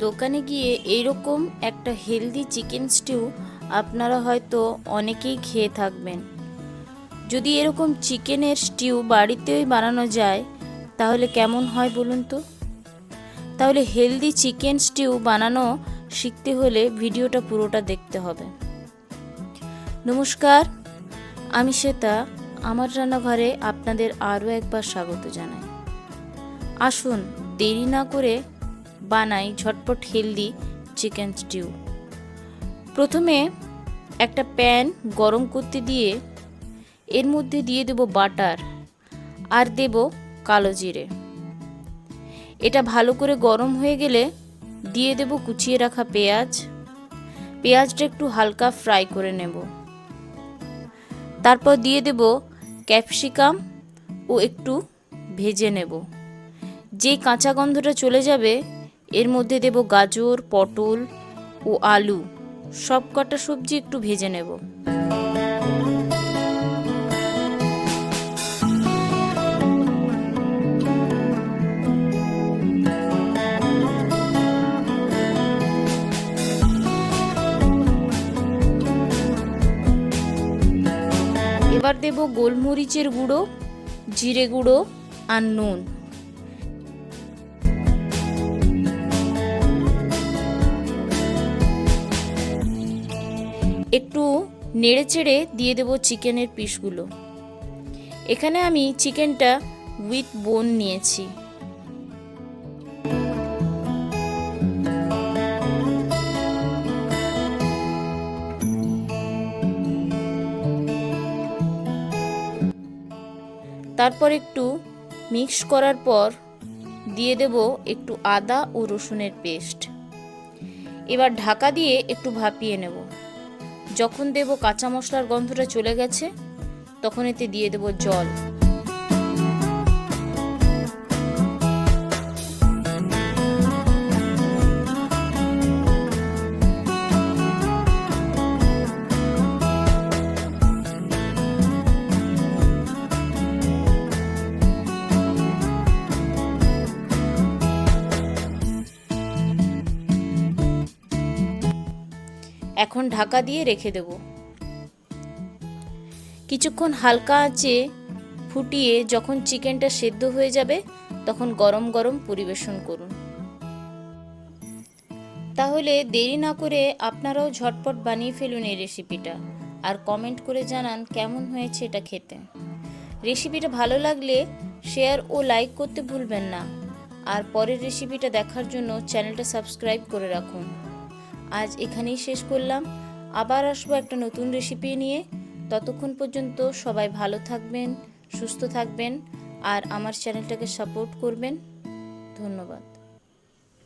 দোকানে গিয়ে এইরকম একটা হেলদি চিকেন স্টিউ আপনারা হয়তো অনেকেই খেয়ে থাকবেন। যদি এরকম চিকেনের স্টিউ বাড়িতেই বানানো যায়, তাহলে কেমন হয় বলুন তো? তাহলে হেলদি চিকেন স্টিউ বানানো শিখতে হলে ভিডিওটা পুরোটা দেখতে হবে। নমস্কার, আমি শ্বেতা, আমার রান্নাঘরে আপনাদের আরও একবার স্বাগত জানাই। আসুন, দেরি না করে বানাই ঝটপট হেলদি চিকেন স্টিউ। প্রথমে একটা প্যান গরম করতে দিয়ে এর মধ্যে দিয়ে দেব বাটার আর দেব কালো জিরে। এটা ভালো করে গরম হয়ে গেলে দিয়ে দেব কুচিয়ে রাখা পেঁয়াজ। পেঁয়াজটা একটু হালকা ফ্রাই করে নেব। তারপর দিয়ে দেব ক্যাপসিকাম ও একটু ভেজে নেব। যেই কাঁচা গন্ধটা চলে যাবে এর মধ্যে দেব গাজর, পটল ও আলু। সব কটা সবজি একটু ভেজে নেব। এবার দেব গোলমরিচের গুঁড়ো, জিরে গুঁড়ো আর নুন। একটু নেড়ে চেড়ে দিয়ে দেব চিকেনের পিসগুলো। এখানে আমি চিকেনটা উইথ বোন নিয়েছি। তারপর একটু মিক্স করার পর দিয়ে দেব একটু আদা ও রসুনের পেস্ট। এবার ঢাকা দিয়ে একটু ভাপিয়ে নেব। যখন দেব কাঁচা মশলার গন্ধটা চলে গেছে তখন এতে দিয়ে দেব জল। এখন ঢাকা দিয়ে রেখে দেব। কিছুক্ষণ হালকা আঁচে ফুটিয়ে যখন চিকেনটা সেদ্ধ হয়ে যাবে, তখন গরম গরম পরিবেশন করুন। তাহলে দেরি না করে আপনারাও ঝটপট বানিয়ে ফেলুন এই রেসিপিটা আর কমেন্ট করে জানান কেমন হয়েছে এটা খেতে। রেসিপিটা ভালো লাগলে শেয়ার ও লাইক করতে ভুলবেন না। আর পরের রেসিপিটা দেখার জন্য চ্যানেলটা সাবস্ক্রাইব করে রাখুন। আজ এখানেই শেষ করলাম। আবার আসব একটা নতুন রেসিপি নিয়ে। ততক্ষণ পর্যন্ত সবাই ভালো থাকবেন, সুস্থ থাকবেন, আর আমার চ্যানেলটাকে সাপোর্ট করবেন। ধন্যবাদ।